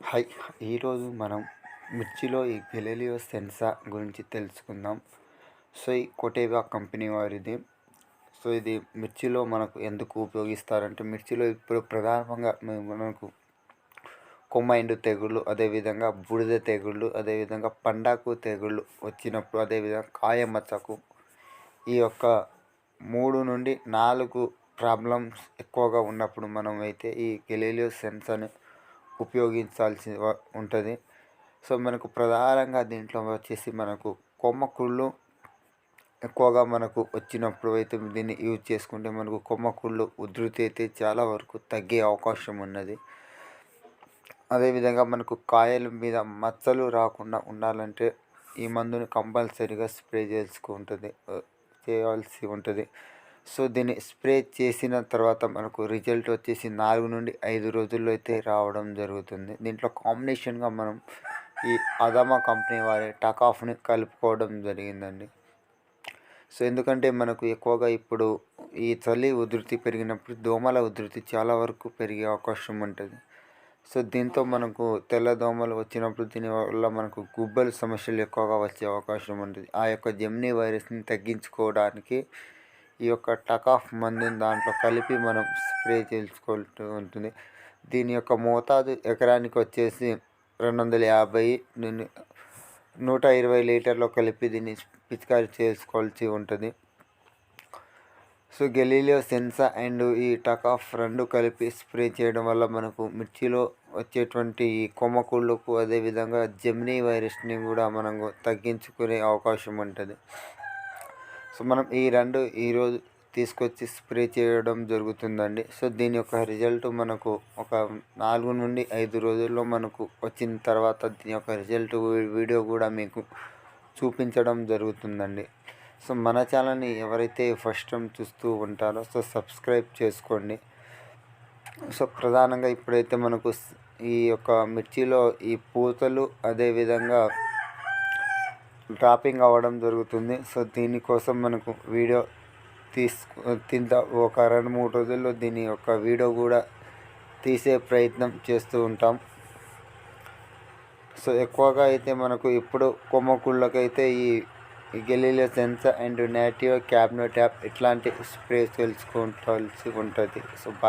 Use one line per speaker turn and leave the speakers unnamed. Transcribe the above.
Hi ఈరోజు మనం మిర్చిలో ఈ గెలీలియో సెన్సా గురించి తెలుసుకుందాం. సో ఈ కొటేవా కంపెనీ వారిది. సో ఇది మిర్చిలో మనకు ఎందుకు ఉపయోగిస్తారంటే మిర్చిలో ఇప్పుడు ప్రధానంగా మనకు కొమ్మైండు తెగుళ్ళు అదేవిధంగా బూడిద తెగుళ్ళు అదేవిధంగా పండాకు తెగుళ్ళు వచ్చినప్పుడు అదేవిధంగా కాయమచ్చకు ఈ యొక్క మూడు నుండి నాలుగు ప్రాబ్లమ్స్ ఎక్కువగా ఉన్నప్పుడు మనం అయితే ఈ గెలీలియో సెన్సార్ని ఉపయోగించాల్సి ఉంటుంది. సో మనకు ప్రధానంగా దీంట్లో వచ్చేసి మనకు కొమ్మ కుళ్ళు ఎక్కువగా మనకు వచ్చినప్పుడు అయితే దీన్ని యూజ్ చేసుకుంటే మనకు కొమ్మ కుళ్ళు ఉధృతి అయితే చాలా వరకు తగ్గే అవకాశం ఉన్నది. అదేవిధంగా మనకు కాయల మీద మచ్చలు రాకుండా ఉండాలంటే ఈ మందుని కంపల్సరీగా స్ప్రే చేసుకుంటుంది చేయాల్సి ఉంటుంది. సో దీన్ని స్ప్రే చేసిన తర్వాత మనకు రిజల్ట్ వచ్చేసి నాలుగు నుండి ఐదు రోజుల్లో అయితే రావడం జరుగుతుంది. దీంట్లో కాంబినేషన్గా మనం ఈ అదామా కంపెనీ వారి టకాఫ్ని కలుపుకోవడం జరిగిందండి. సో ఎందుకంటే మనకు ఎక్కువగా ఇప్పుడు ఈ చలి ఉధృతి పెరిగినప్పుడు దోమల ఉధృతి చాలా వరకు పెరిగే అవకాశం ఉంటుంది. సో దీంతో మనకు తెల్ల దోమలు వచ్చినప్పుడు దీనివల్ల మనకు గుబ్బలు సమస్యలు ఎక్కువగా వచ్చే అవకాశం ఉంటుంది. ఆ యొక్క జెమ్నీ వైరస్ని తగ్గించుకోవడానికి ఈ యొక్క టకాఫ్ మందుని దాంట్లో కలిపి మనం స్ప్రే చేసుకుంటూ ఉంటుంది. దీని యొక్క మోతాదు ఎకరానికి వచ్చేసి రెండు వందల యాభై నూట ఇరవై లీటర్లో కలిపి దీన్ని పిచికారి చేసుకోవాల్సి ఉంటుంది. సో గెలీలియో సెన్సా అండ్ ఈ టకాఫ్ రెండు కలిపి స్ప్రే చేయడం వల్ల మనకు మిర్చిలో వచ్చేటువంటి ఈ కొమ్మకుళ్ళకు అదేవిధంగా జెమినీ వైరస్ని కూడా మనం తగ్గించుకునే అవకాశం ఉంటుంది. సో మనం ఈ రెండు ఈరోజు తీసుకొచ్చి స్ప్రే చేయడం జరుగుతుందండి. సో దీని యొక్క రిజల్ట్ మనకు ఒక నాలుగు నుండి ఐదు రోజుల్లో మనకు వచ్చిన తర్వాత దీని యొక్క రిజల్ట్ వీడియో కూడా మీకు చూపించడం జరుగుతుందండి. సో మన ఛానల్ని ఎవరైతే ఫస్ట్ టైం చూస్తూ ఉంటారో సో సబ్స్క్రైబ్ చేసుకోండి. సో ప్రధానంగా ఇప్పుడైతే మనకు ఈ యొక్క మిర్చిలో ఈ పూతలు అదేవిధంగా డ్రాపింగ్ అవ్వడం జరుగుతుంది. సో దీనికోసం మనకు వీడియో తీసుకు తింత ఒక రెండు మూడు రోజుల్లో దీని యొక్క వీడియో కూడా తీసే ప్రయత్నం చేస్తూ ఉంటాం. సో ఎక్కువగా అయితే మనకు ఇప్పుడు కొమ్మకుళ్ళకైతే ఈ గెలీలో సెన్సర్ అండ్ నేటివ్ క్యాబ్నో ట్యాప్ ఇట్లాంటి స్ప్రే తెలుసుకోవాల్సి ఉంటుంది సో బాయ్